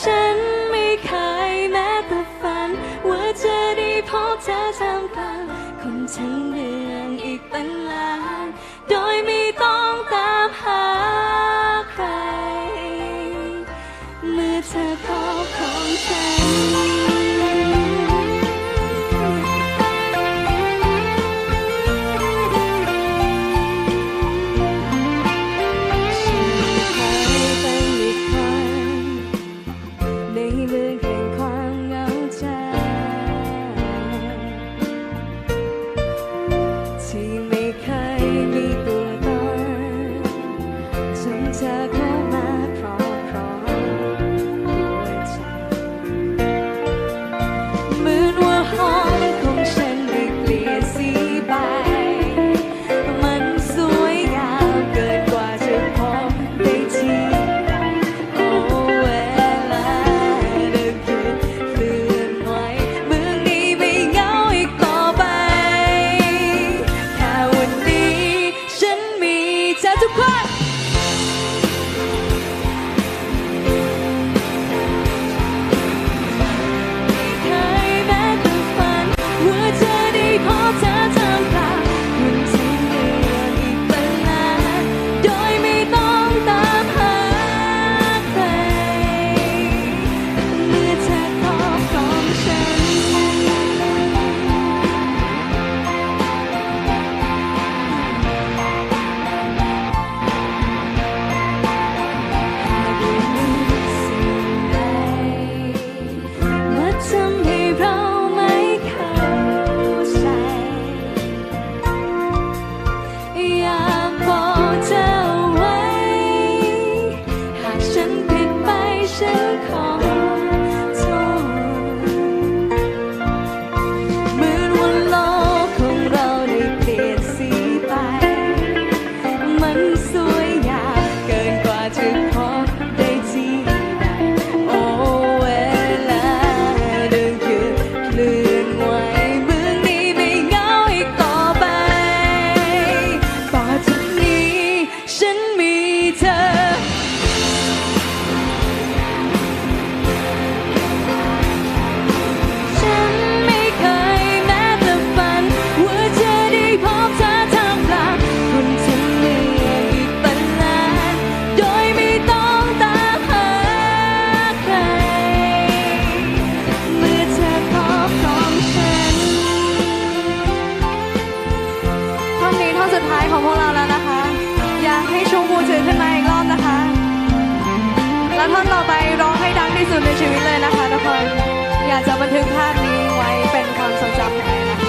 ฉันไม่เคยแม้แต่ฝัน ว่าจะได้พบเธอทำงกลางคนทั้งเดือน 谁？ ของพวกเราแล้วนะคะ อยากให้ชูมูถือขึ้นมาอีกรอบนะคะ แล้วท่อนต่อไปร้องให้ดังที่สุดในชีวิตเลยนะคะทุกคน อยากจะบันทึกภาพนี้ไว้เป็นความทรงจำของแอนนะคะ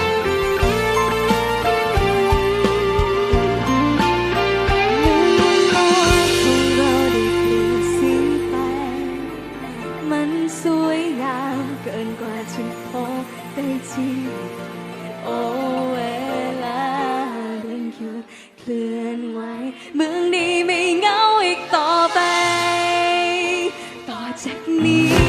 สวยงามเกินกว่าจะพอได้ที่โอ้ เคลื่อนไหวเมืองนี้ไม่เงาอีกต่อไป ต่อจากนี้